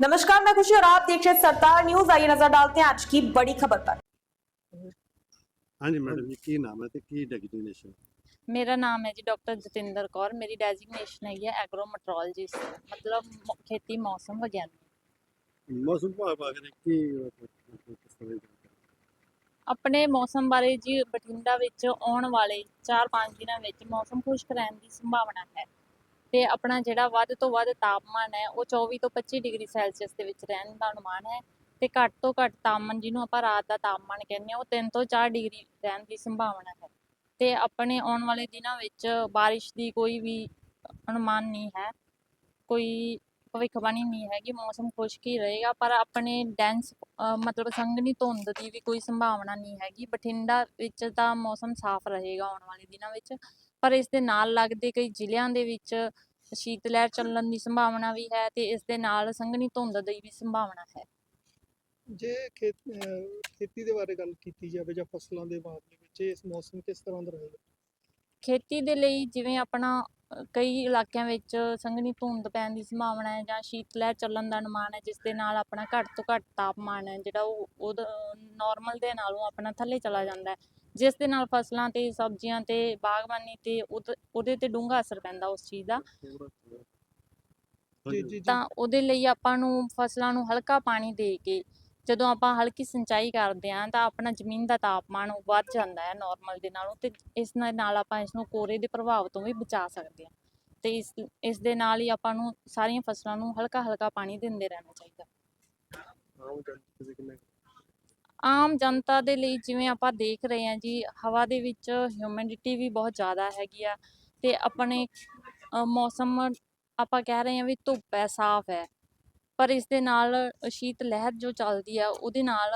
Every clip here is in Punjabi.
नमस्कार मैं खुशी और आप देख रहे हैं सरदार न्यूज आइए नजर डालते हैं आज की बड़ी खबर पर ਹਾਂਜੀ ਮੈਡਮ ਜੀ ਕੀ ਨਾਮ ਹੈ ਤੇ ਕੀ ਡੈਗਨੇਸ਼ਨ ਮੇਰਾ ਨਾਮ ਹੈ ਜੀ ਡਾਕਟਰ ਜਤਿੰਦਰ ਕੌਰ ਮੇਰੀ ਡੈਜ਼ਿਗਨੇਸ਼ਨ ਹੈਗੀ ਹੈ ਐਗਰੋਮੈਟਰੋਲੋਜਿਸਟ ਮਤਲਬ ਮੌ- ਖੇਤੀ ਮੌਸਮ ਵਿਗਿਆਨੀ ਮੌਸਮ ਵਿਭਾਗ ਬਾਰੇ ਕੀ ਕਿਸ ਤਰ੍ਹਾਂ ਦੀ ਜਾਣਕਾਰੀ? ਆਪਣੇ ਮੌਸਮ ਬਾਰੇ ਜੀ ਬਠਿੰਡਾ ਵਿੱਚ ਆਉਣ ਵਾਲੇ 4-5 ਦਿਨਾਂ ਵਿੱਚ ਮੌਸਮ ਖੁਸ਼ਕ ਰਹਿਣ ਦੀ ਸੰਭਾਵਨਾ ਹੈ ਤੇ ਆਪਣਾ ਜਿਹੜਾ ਵੱਧ ਤੋਂ ਵੱਧ ਤਾਪਮਾਨ ਹੈ, ਉਹ 24 ਤੋਂ 25 ਡਿਗਰੀ ਸੈਲਸੀਅਸ ਦੇ ਵਿੱਚ ਰਹਿਣ ਦਾ ਅਨੁਮਾਨ ਹੈ ਤੇ ਘੱਟ ਤੋਂ ਘੱਟ ਤਾਪਮਾਨ ਜਿਹਨੂੰ ਆਪਾਂ ਰਾਤ ਦਾ ਤਾਪਮਾਨ ਕਹਿੰਦੇ ਹਾਂ, ਉਹ 3 ਤੋਂ 4 ਡਿਗਰੀ ਰਹਿਣ ਦੀ ਸੰਭਾਵਨਾ ਹੈ ਤੇ ਆਪਣੇ ਆਉਣ ਵਾਲੇ ਦਿਨਾਂ ਵਿੱਚ ਬਾਰਿਸ਼ ਦੀ ਕੋਈ ਵੀ ਅਨੁਮਾਨ ਨਹੀਂ ਹੈ, ਕੋਈ ਭਵਿੱਖਬਾਣੀ ਨਹੀਂ ਹੈਗੀ ਮੌਸਮ ਖੁਸ਼ਕ ਹੀ ਰਹੇਗਾ, ਪਰ ਆਪਣੇ ਡੈਂਸ ਮਤਲਬ ਸੰਘਣੀ ਧੁੰਦ ਦੀ ਵੀ ਕੋਈ ਸੰਭਾਵਨਾ ਨਹੀਂ ਹੈਗੀ, ਬਠਿੰਡਾ ਵਿੱਚ ਤਾਂ ਮੌਸਮ ਸਾਫ਼ ਰਹੇਗਾ ਆਉਣ ਵਾਲੇ ਦਿਨਾਂ ਵਿੱਚ, ਪਰ ਇਸ ਦੇ ਨਾਲ ਲੱਗਦੇ ਕਈ ਜ਼ਿਲ੍ਹਿਆਂ ਦੇ ਵਿੱਚ ਸ਼ੀਤ ਲਹਿਰ ਚੱਲਣ ਦੀ ਸੰਭਾਵਨਾ ਵੀ ਹੈ ਤੇ ਇਸ ਦੇ ਨਾਲ ਸੰਘਣੀ ਧੁੰਦ ਦੀ ਵੀ ਸੰਭਾਵਨਾ ਹੈ। ਜੇ ਖੇਤ ਅਹ ਖੇਤੀ ਦੇ ਬਾਰੇ ਗੱਲ ਕੀਤੀ ਜਾਵੇ ਜਾਂ ਫਸਲਾਂ ਦੇ ਮਾਮਲੇ ਵਿੱਚ ਇਸ ਮੌਸਮ ਕਿਸ ਤਰ੍ਹਾਂ ਦਾ ਰਹੇਗਾ? ਖੇਤੀ ਦੇ ਲਈ ਜਿਵੇਂ ਆਪਣਾ ਅ, ਕਈ ਇਲਾਕਿਆਂ ਵਿੱਚ ਸੰਘਣੀ ਧੁੰਦ ਪੈਣ ਦੀ ਸੰਭਾਵਨਾ ਹੈ ਜਾਂ ਸ਼ੀਤ ਲਹਿਰ ਚੱਲਣ ਦਾ ਅਨੁਮਾਨ ਹੈ ਜਿਸ ਦੇ ਨਾਲ ਆਪਣਾ ਘੱਟ ਤੋਂ ਘੱਟ ਤਾਪਮਾਨ ਹੈ ਜਿਹੜਾ ਉਹ ਨਾਰਮਲ ਦੇ ਨਾਲੋਂ ਆਪਣਾ ਥੱਲੇ ਚਲਾ ਜਾਂਦਾ ਹੈ। ਜਿਸ ਦੇ ਨਾਲ ਫਸਲਾਂ ਤੇ ਸਬਜ਼ੀਆਂ ਤੇ ਬਾਗਬਾਨੀ ਤੇ ਉਹਦ- ਉਹਦੇ ਤੇ ਡੂੰਘਾ ਅਸਰ ਪੈਂਦਾ ਉਸ ਚੀਜ਼ ਦਾ। ਜੀ। ਜੀ ਜੀ ਤਾਂ ਉਹਦੇ ਲਈ ਆਪਾਂ ਨੂੰ ਫਸਲਾਂ ਨੂੰ ਹਲਕਾ ਪਾਣੀ ਦੇ ਕੇ ਜਦੋਂ ਆਪਾਂ ਹਲਕੀ ਸਿੰਚਾਈ ਕਰਦੇ ਹਾਂ ਤਾਂ ਆਪਣਾ ਜ਼ਮੀਨ ਦਾ ਤਾਪਮਾਨ ਉਹ ਵੱਧ ਜਾਂਦਾ ਹੈ ਨਾਰਮਲ ਦੇ ਨਾਲੋਂ ਤੇ ਇਸ ਨਾਲ ਨਾਲ ਆਪਾਂ ਇਸ ਨੂੰ ਕੋਰੇ ਦੇ ਪ੍ਰਭਾਵ ਤੋਂ ਵੀ ਬਚਾ ਸਕਦੇ ਹਾਂ ਤੇ ਇਸ ਇਸ ਦੇ ਨਾਲ ਹੀ ਆਪਾਂ ਨੂੰ ਸਾਰੀਆਂ ਫਸਲਾਂ ਨੂੰ ਹਲਕਾ ਹਲਕਾ ਪਾਣੀ ਦਿੰਦੇ ਰਹਿਣਾ ਚਾਹੀਦਾ ਆਮ ਕਿੰਨੇ ਆਮ ਜਨਤਾ ਦੇ ਲਈ ਜਿਵੇਂ ਆਪਾਂ ਦੇਖ ਰਹੇ ਹਾਂ ਜੀ ਹਵਾ ਦੇ ਵਿੱਚ ਹਿਊਮਿਡਿਟੀ ਵੀ ਬਹੁਤ ਜ਼ਿਆਦਾ ਹੈਗੀ ਆ ਤੇ ਆਪਣੇ ਅ, ਮੌਸਮ ਆਪਾਂ ਕਹਿ ਰਹੇ ਹਾਂ ਵੀ ਧੁੱਪ ਹੈ ਸਾਫ਼ ਹੈ। ਪਰ ਇਸ ਦੇ ਨਾਲ ਸ਼ੀਤ ਲਹਿਰ ਜੋ ਚੱਲਦੀ ਆ ਉਹਦੇ ਨਾਲ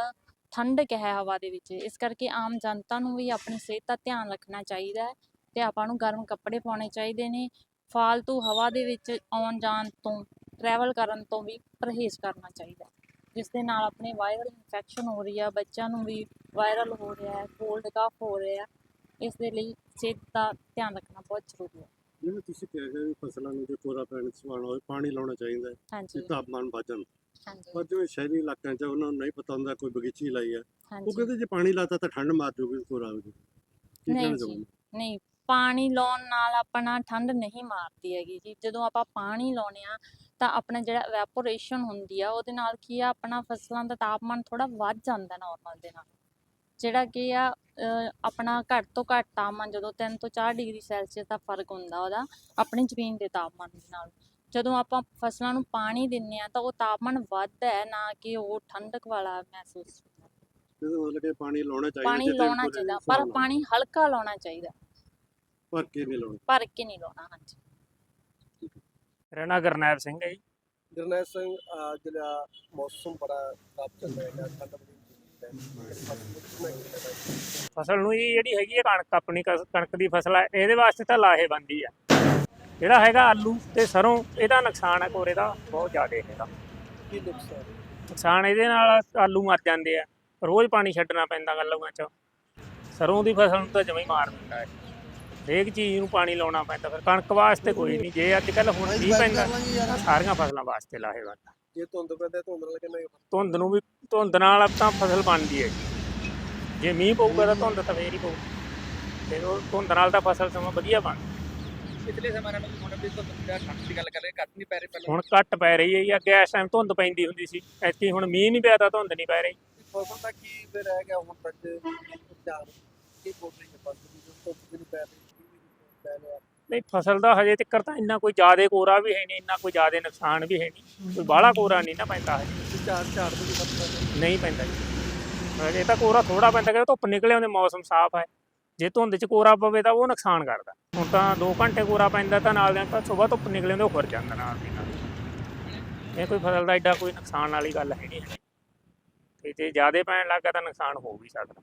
ਠੰਡਕ ਹੈ ਹਵਾ ਦੇ ਵਿੱਚ। ਇਸ ਕਰਕੇ ਆਮ ਜਨਤਾ ਨੂੰ ਵੀ ਆਪਣੀ ਸਿਹਤ ਦਾ ਧਿਆਨ ਰੱਖਣਾ ਚਾਹੀਦਾ ਹੈ ਤੇ ਆਪਾਂ ਨੂੰ ਗਰਮ ਕੱਪੜੇ ਪਾਉਣੇ ਚਾਹੀਦੇ ਨੇ ਫਾਲਤੂ ਹਵਾ ਦੇ ਵਿੱਚ ਆਉਣ ਜਾਣ ਤੋਂ ਟਰੈਵਲ ਕਰਨ ਤੋਂ ਵੀ ਪਰਹੇਜ਼ ਕਰਨਾ ਚਾਹੀਦਾ ਹੈ। ਜਿਸ ਦੇ ਨਾਲ ਆਪਣੇ ਵਾਇਰਲ ਇਨਫੈਕਸ਼ਨ ਹੋ ਰਹੀ ਆ ਬੱਚਿਆਂ ਨੂੰ ਵੀ ਵਾਇਰਲ ਹੋ ਰਿਹਾ ਹੈ ਕੋਲਡ ਕਫ ਹੋ ਰਿਹਾ ਇਸ ਦੇ ਲਈ ਸਿਹਤ ਦਾ ਧਿਆਨ ਰੱਖਣਾ ਬਹੁਤ ਜ਼ਰੂਰੀ ਹੈ। ਜਿਵੇਂ ਤੁਸੀਂ ਕਹਿ ਹੋ ਵੀ ਫਸਲਾਂ ਨੂੰ ਜੇ ਕੋਰਾ ਪੈਣ ਸੁਆਣਾ ਹੋਵੇ ਪਾਣੀ ਲਾਉਣਾ ਚਾਹੀਦਾ ਹੈ ਤੇ ਤਾਪਮਾਨ ਵਧਣ। ਹਾਂਜੀ। ਪਰ ਜਿਵੇਂ ਸ਼ਹਿਰੀ ਇਲਾਕਿਆਂ 'ਚ ਉਹਨਾਂ ਨੂੰ ਨਹੀਂ ਪਤਾ ਹੁੰਦਾ ਕੋਈ ਬਗੀਚੀ ਲਾਈ ਹੈ ਉਹ ਕਹਿੰਦੇ ਜੇ ਪਾਣੀ ਲਾਤਾ ਤਾਂ ਠੰਡ ਮਾਰ ਜੂਗੀ ਕੋਰਾ ਹੋ ਨਹੀਂ ਨਹੀਂ ਪਾਣੀ ਲਾਉਣ ਨਾਲ ਆਪਣਾ ਠੰਡ ਨਹੀਂ ਮਾਰਦੀ ਹੈਗੀ ਜੀ। ਜਦੋਂ ਆਪਾਂ ਪਾਣੀ ਲਾਉਨੇ ਆ ਤਾਂ ਆਪਣਾ ਜਿਹੜਾ ਇਵੈਪੋਰੇਸ਼ਨ ਹੁੰਦੀ ਆ ਉਹਦੇ ਨਾਲ ਕੀ ਆ ਆਪਣਾ ਫਸਲਾਂ ਦਾ ਤਾਪਮਾਨ ਥੋੜਾ ਵੱਧ ਜਾਂਦਾ ਨਾਰਮਲ ਦੇ ਨਾਲ। ਜਿਹੜਾ ਕੀ ਆ ਆਪਣਾ ਘੱਟ ਤੋਂ ਘੱਟ ਤਾਪਮਾਨ ਜਦੋਂ 3 ਤੋਂ 4 ਡਿਗਰੀ ਸੈਲਸੀਅਸ ਦਾ ਫ਼ਰਕ ਹੁੰਦਾ ਉਹਦਾ ਆਪਣੀ ਜ਼ਮੀਨ ਦੇ ਤਾਪਮਾਨ ਦੇ ਨਾਲ। ਜਦੋਂ ਆਪਾਂ ਫਸਲਾਂ ਨੂੰ ਪਾਣੀ ਦਿੰਨੇ ਆ ਤਾਂ ਉਹ ਤਾਪਮਾਨ ਵੱਧਦਾ ਹੈ ਨਾ ਕਿ ਉਹ ਠੰਡਕ ਵਾਲਾ ਮਹਿਸੂਸ ਹੁੰਦਾ। ਇਹਦਾ ਮਤਲਬ ਕਿ ਪਾਣੀ ਲਾਉਣਾ ਚਾਹੀਦਾ ਪਾਣੀ ਲਾਉਣਾ ਪਰ। ਪਾਣੀ ਹਲਕਾ ਲਾਉਣਾ ਚਾਹੀਦਾ। ਭਰ ਕੇ ਨਹੀਂ ਲਾਉਣਾ। ਭਰ ਕੇ ਨਹੀਂ ਲਾਉਣਾ ਹਾਂਜੀ। ਨਾਂ ਗੁਰਨੈਬ ਸਿੰਘ ਹੈ ਜੀ। ਜਰਨੈਲ ਸਿੰਘ ਅਹ ਜਿਹੜਾ ਮੌਸਮ ਬੜਾ ਖਰਾਬ ਚੱਲ ਰਿਹਾ ਹੈ ਠੰਡ ਬੜੀ ਫਸਲ ਨੂੰ ਜੀ ਜਿਹੜੀ ਹੈਗੀ ਹੈ ਕਣਕ ਆਪਣੀ ਕਸ- ਕਣਕ ਦੀ ਫਸਲ ਹੈ ਇਹਦੇ ਵਾਸਤੇ ਤਾਂ ਲਾਹੇਬੰਦੀ ਆ। ਜਿਹੜਾ ਹੈਗਾ ਆਲੂ ਤੇ ਸਰੋਂ ਇਹਦਾ ਨੁਕਸਾਨ ਹੈ ਕੋਰੇ ਦਾ ਬਹੁਤ ਜ਼ਿਆਦਾ ਹੈਗਾ। ਕੀ ਨੁਕਸਾਨ? ਨੁਕਸਾਨ ਇਹਦੇ ਨਾਲ ਆਲੂ ਮਰ ਜਾਂਦੇ ਆ। ਰੋਜ਼ ਪਾਣੀ ਛੱਡਣਾ ਪੈਂਦਾ ਗੱਲੂਆਂ 'ਚ ਸਰੋਂ ਦੀ ਫਸਲ ਨੂੰ ਤਾਂ ਜਮਾਂ ਹੀ ਮਾਰ ਦਿੰਦਾ ਹੈ। ਹਰੇਕ ਚੀਜ਼ ਨੂੰ ਪਾਣੀ ਲਾਉਣਾ ਪੈਂਦਾ ਫਿਰ ਕਣਕ ਵਾਸਤੇ ਕੋਈ ਨਹੀਂ ਜੇ ਅੱਜ ਕੱਲ ਹੁਣ ਮੀਂਹ ਪੈਂਦਾ ਤਾਂ ਸਾਰੀਆਂ ਫਸਲਾਂ ਵਾਸਤੇ ਲਾਹੇਬੰਦ ਆ। ਜੇ ਧੁੰਦ ਪੈਂਦਾ ਧੁੰਦ ਨਾਲ ਕਿੰਨਾ ਧੁੰਦ ਨੂੰ ਵੀ ਧੁੰਦ ਨਾਲ ਤਾਂ ਫਸਲ ਬਣਦੀ ਹੈ ਜੇ। ਮੀਂਹ ਪਊਗਾ ਤਾਂ ਧੁੰਦ ਤਾਂ ਫੇਰ ਹੀ ਪਊ। ਤੇ ਉਹ ਧੁੰਦ ਨਾਲ ਤਾਂ ਫਸਲ ਸਮਾਂ ਵਧੀਆ ਬਣ ਪਿਛਲੇ ਸਮੇਂ ਨਾਲ ਹੁਣ ਵੀ ਤੋਂ ਜਿਹੜਾ ਠੰਡ ਦੀ ਗੱਲ ਕਰ ਰਹੇ ਘੱਟ ਨਹੀਂ ਪੈ ਰਹੀ ਪਹਿਲਾਂ। ਹੁਣ ਘੱਟ ਪੈ ਰਹੀ ਹੈ ਜਾਂ ਅੱਗੇ ਇਸ ਟਾਈਮ ਧੁੰਦ ਪੈਂਦੀ ਹੁੰਦੀ ਸੀ। ਐਤਕੀ ਹੁਣ ਮੀਂਹ ਨਹੀਂ ਪਿਆ ਤਾਂ ਧੁੰਦ ਨਹੀਂ ਪੈ ਰਹੀ। ਫਸਲ ਦਾ ਕੀ ਫਿਰ ਰਹਿ ਗਿਆ ਹੁਣ ਤੱਕ ਚਾਰ ਕੀ ਬੋਲ ਰਹੀ ਹੈ ਫਸਲ ਦੀ ਜੋ ਧੁੱਪ ਵੀ ਨਹੀਂ ਪੈ ਰਹੀ। ਵੀ ਨਹੀਂ, ਫਸਲ ਦਾ ਹਜੇ ਤੱਕ ਤਾਂ ਇੰਨਾ ਕੋਈ ਜ਼ਿਆਦਾ ਕੋਰਾ ਵੀ ਹੈ ਨਹੀਂ, ਇੰਨਾ ਕੋਈ ਜ਼ਿਆਦਾ ਨੁਕਸਾਨ ਵੀ ਹੈ ਨਹੀਂ। ਕੋਈ ਬਾਹਲਾ ਕੋਰਾ ਨਹੀਂ ਨਾ ਪੈਂਦਾ ਹਜੇ। ਚਾਰ ਝਾੜ ਦੀ ਫਸਲ ਨਹੀਂ ਪੈਂਦਾ ਜੀ। ਹਜੇ ਤਾਂ ਕੋਰਾ ਥੋੜਾ ਪੈਂਦਾ ਕਿ ਧੁੱਪ ਨਿਕਲੇ ਹੁੰਦੇ ਮੌਸਮ ਸਾਫ਼ ਹੈ। ਜੇ ਧੁੰਦ 'ਚ ਕੋਰਾ ਪਵੇ ਤਾਂ ਉਹ ਨੁਕਸਾਨ ਕਰਦਾ। ਹੁਣ ਤਾਂ 2 ਘੰਟੇ ਕੋਰਾ ਪੈਂਦਾ ਤਾਂ ਨਾਲ ਦੇ ਤਾਂ ਸਵੇਰ ਧੁੱਪ ਨਿਕਲੇ ਹੁੰਦੇ ਉਹ ਖੁਰ ਜਾਂਦਾ ਨਾਲ ਦੀ ਨਾਲ। ਇਹ ਕੋਈ ਫਸਲ ਦਾ ਐਡਾ ਕੋਈ ਨੁਕਸਾਨ ਵਾਲੀ ਗੱਲ ਹੈ ਨਹੀਂ ਤੇ ਜੇ ਜ਼ਿਆਦਾ ਪੈਣ ਲੱਗਾ ਤਾਂ ਨੁਕਸਾਨ ਹੋ ਵੀ ਸਕਦਾ।